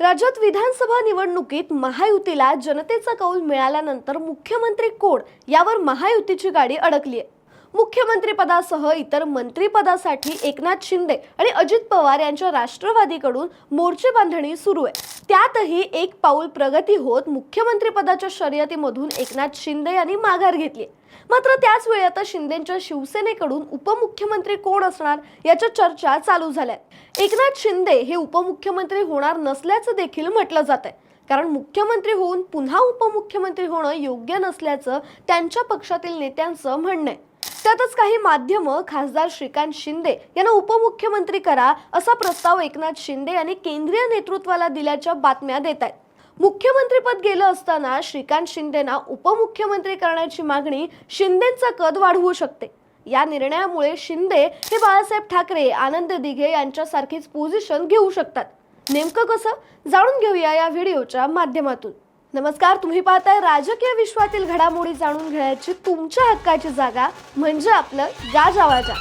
राज्यात विधानसभा निवडणुकीत महायुतीला जनतेचा कौल मिळाल्यानंतर मुख्यमंत्री कोण? यावर महायुतीची गाडी अडकली आहे मुख्यमंत्रीपदासह इतर मंत्रीपदासाठी एकनाथ शिंदे आणि अजित पवार यांच्या राष्ट्रवादीकडून मोर्चे बांधणी सुरू आहे. त्यातही एक पाऊल प्रगती होत मुख्यमंत्रीपदाच्या शर्यतीमधून एकनाथ शिंदे यांनी माघार घेतली मात्र त्याच वेळी आता शिंदेच्या शिवसेनेकडून उपमुख्यमंत्री कोण असणार याच्या चर्चा चालू झाल्या एकनाथ शिंदे हे उपमुख्यमंत्री होणार नसल्याचं देखील म्हटलं जात आहे. कारण मुख्यमंत्री होऊन पुन्हा उपमुख्यमंत्री होणं योग्य नसल्याचं त्यांच्या पक्षातील नेत्यांचं म्हणणं आहे. त्यातच काही माध्यमं खासदार श्रीकांत शिंदे यांना उपमुख्यमंत्री करा असा प्रस्ताव एकनाथ शिंदे यांनी केंद्रीय नेतृत्वाला दिल्याच्या बातम्या देत आहेत. मुख्यमंत्रीपद गेलं असताना श्रीकांत शिंदेना उपमुख्यमंत्री करण्याची मागणी शिंदेचा कद वाढवू शकते. या निर्णयामुळे शिंदे हे बाळासाहेब ठाकरे आनंद दिघे यांच्यासारखीच पोझिशन घेऊ शकतात. नेमकं कसं? जाणून घेऊया या व्हिडिओच्या माध्यमातून. नमस्कार तुम्ही पाहताय राजकीय विश्वातील घडामोडी जाणून घेण्याची तुमच्या हक्काची जागा म्हणजे आपलं गाजावाजा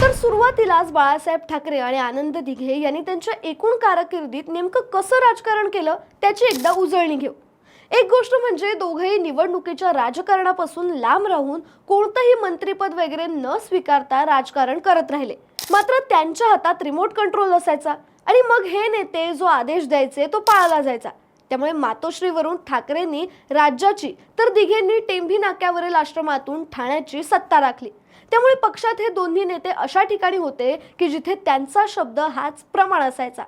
तर सुरुवातीलाच बाळासाहेब ठाकरे आणि आनंद दिघे यांनी त्यांच्या एकूण कारकिर्दीत नेमकं कसं राजकारण केलं त्याची एकदा उजळणी घेऊ. एक गोष्ट म्हणजे दोघेही निवडणुकीच्या राजकारणापासून लांब राहून कोणतंही मंत्रीपद वगैरे न स्वीकारता राजकारण करत राहिले. मात्र त्यांच्या हातात रिमोट कंट्रोल असायचा. आणि मग हे नेते जो आदेश द्यायचे तो पाळला जायचा. त्यामुळे मातोश्रीवरून ठाकरेंनी राज्याची तर दिघेंनी टेंभी नाक्यावरील आश्रमातून ठाण्याची सत्ता राखली. त्यामुळे पक्षात हे दोन्ही नेते अशा ठिकाणी होते की जिथे त्यांचा शब्द हाच प्रमाण असायचा.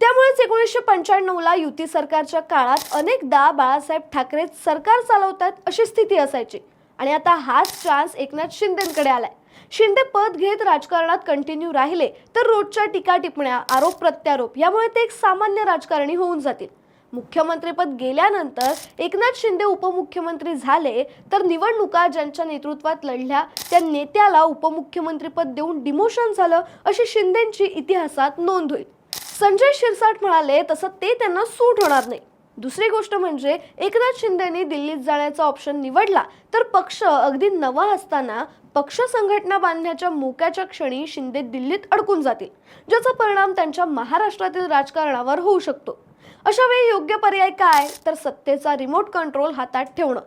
त्यामुळेच एकोणीसशे पंच्याण्णवला युती सरकारच्या काळात अनेकदा बाळासाहेब ठाकरे सरकार चालवतात अशी स्थिती असायची. आणि आता हाच चान्स एकनाथ शिंदेकडे आलाय. शिंदे पद घेत राजकारणात कंटिन्यू राहिले तर रोजच्या टीका टिपण्या आरोप प्रत्यारोप यामुळे ते एक सामान्य राजकारणी होऊन जातील. मुख्यमंत्रीपद गेल्यानंतर एकनाथ शिंदे उपमुख्यमंत्री झाले तर निवडणुका ज्यांच्या नेतृत्वात लढल्या त्या नेत्याला उपमुख्यमंत्रीपद देऊन डिमोशन झालं अशी शिंदेची इतिहासात नोंद होईल. संजय शिरसाट म्हणाले तसं ते त्यांना सूट होणार नाही. दुसरी गोष्ट म्हणजे एकनाथ शिंदेनी दिल्लीत जाण्याचा ऑप्शन निवडला. तर पक्ष अगदी नवा असताना पक्ष संघटना बांधण्याच्या मोक्याच्या क्षणी शिंदे दिल्लीत अडकून जातील ज्याचा परिणाम त्यांच्या महाराष्ट्रातील राजकारणावर होऊ शकतो. अशा वेळी योग्य पर्याय काय? तर सत्तेचा रिमोट कंट्रोल हातात ठेवणं.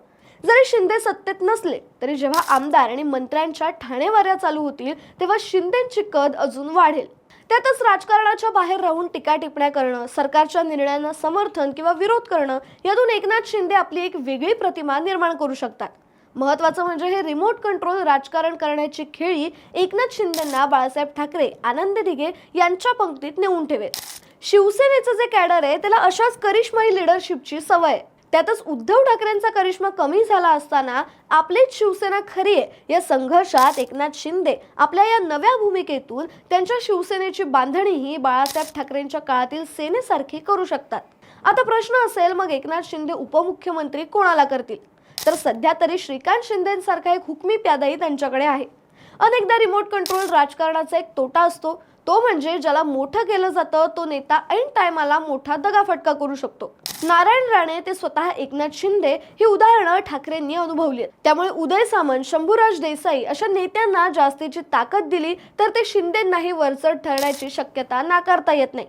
जरी शिंदे सत्तेत नसले तरी जेव्हा आमदार आणि मंत्र्यांच्या ठाणेवाऱ्या चालू होतील तेव्हा शिंदेची कद अजून वाढेल. त्यातच राजकारणाच्या बाहेर राहून टीका टिपण्या करणं सरकारच्या निर्णयांना समर्थन किंवा विरोध करणं यातून एकनाथ शिंदे आपली एक वेगळी प्रतिमा निर्माण करू शकतात. महत्वाचं म्हणजे हे रिमोट कंट्रोल राजकारण करण्याची खेळी एकनाथ शिंदेंना बाळासाहेब ठाकरे आनंद दिघे यांच्या पंक्तीत नेऊन ठेवेल. शिवसेनेचं जे कॅडर आहे त्याला अशाच करिश्माई लिडरशिपची सवय आहे. त्यातच उद्धव ठाकरेंचा करिश्मा कमी झाला असताना आपलीच शिवसेना खरी आहे या संघर्षात एकनाथ शिंदे आपल्या या नव्या भूमिकेतून त्यांच्या शिवसेनेची बांधणीही बाळासाहेब ठाकरेंच्या काळातील सेनेसारखी करू शकतात. आता प्रश्न असेल मग एकनाथ शिंदे उपमुख्यमंत्री कोणाला करतील? तर सध्या तरी श्रीकांत शिंदेसारखा एक हुकमी प्यादाही त्यांच्याकडे आहे. अनेकदा रिमोट कंट्रोल राजकारणाचा एक तोटा असतो. तो म्हणजे ज्याला मोठं केलं जातं तो नेता ऐन टायमाला मोठा दगाफटका करू शकतो. नारायण राणे ते स्वतः एकनाथ शिंदे ही उदाहरणं ठाकरेंनी अनुभवली आहेत. त्यामुळे उदय सामंत शंभूराज देसाई अशा नेत्यांना जास्तीची ताकद दिली तर ते शिंदेंनाही वरचढ ठरण्याची शक्यता नाकारता येत नाही.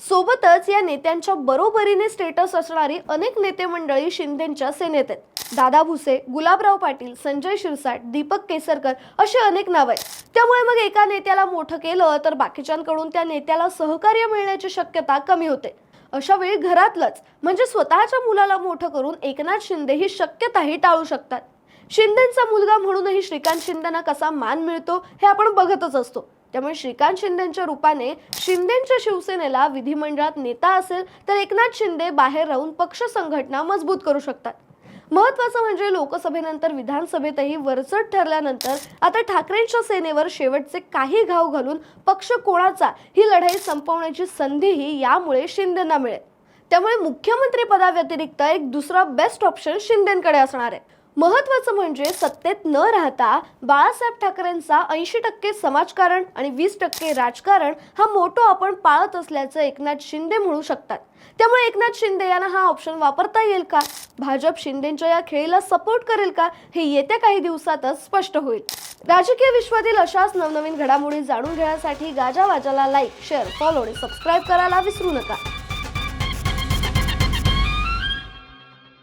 सोबतच या नेत्यांच्या बरोबरीने स्टेटस असणारी अनेक नेते मंडळी शिंदेच्या सेनेत आहेत. दादा भुसे गुलाबराव पाटील संजय शिरसाट दीपक केसरकर अशी अनेक नावं आहेत. त्यामुळे मग एका नेत्याला मोठं केलं तर बाकीच्यांकडून त्या नेत्याला सहकार्य मिळण्याची शक्यता कमी होते. अशा वेळी घरातलंच म्हणजे स्वतःच्या मुलाला मोठं करून एकनाथ शिंदे ही शक्यताही टाळू शकतात. शिंदेचा मुलगा म्हणूनही श्रीकांत शिंदेना कसा मान मिळतो हे आपण बघतच असतो. त्यामुळे श्रीकांत शिंदेच्या रूपाने शिंदेच्या शिवसेनेला विधिमंडळात नेता असेल तर एकनाथ शिंदे बाहेर राहून पक्ष संघटना मजबूत करू शकतात. महत्वाचं म्हणजे लोकसभेनंतर विधानसभेतही वरचढ ठरल्यानंतर आता ठाकरेंच्या सेनेवर शेवटचे काही घाव घालून पक्ष कोणाचा ही लढाई संपवण्याची संधीही यामुळे शिंदेना मिळेल. त्यामुळे मुख्यमंत्री पदाव्यतिरिक्त एक दुसरा बेस्ट ऑप्शन शिंदेकडे असणार आहे. महत्वाचं म्हणजे सत्तेत न राहता बाळासाहेब ठाकरेंचा ऐंशी टक्के समाजकारण आणि वीस टक्के राजकारण हा मोठो आपण पाळत असल्याचं एकनाथ शिंदे म्हणू शकतात. त्यामुळे एकनाथ शिंदे यांना हा ऑप्शन वापरता येईल का? भाजप शिंदेच्या या खेळीला सपोर्ट करेल का? हे येत्या काही दिवसातच स्पष्ट होईल. राजकीय विश्वातील अशाच नवनवीन घडामोडी जाणून घेण्यासाठी गाजावाजाला लाईक शेअर फॉलो आणि सबस्क्राईब करायला विसरू नका.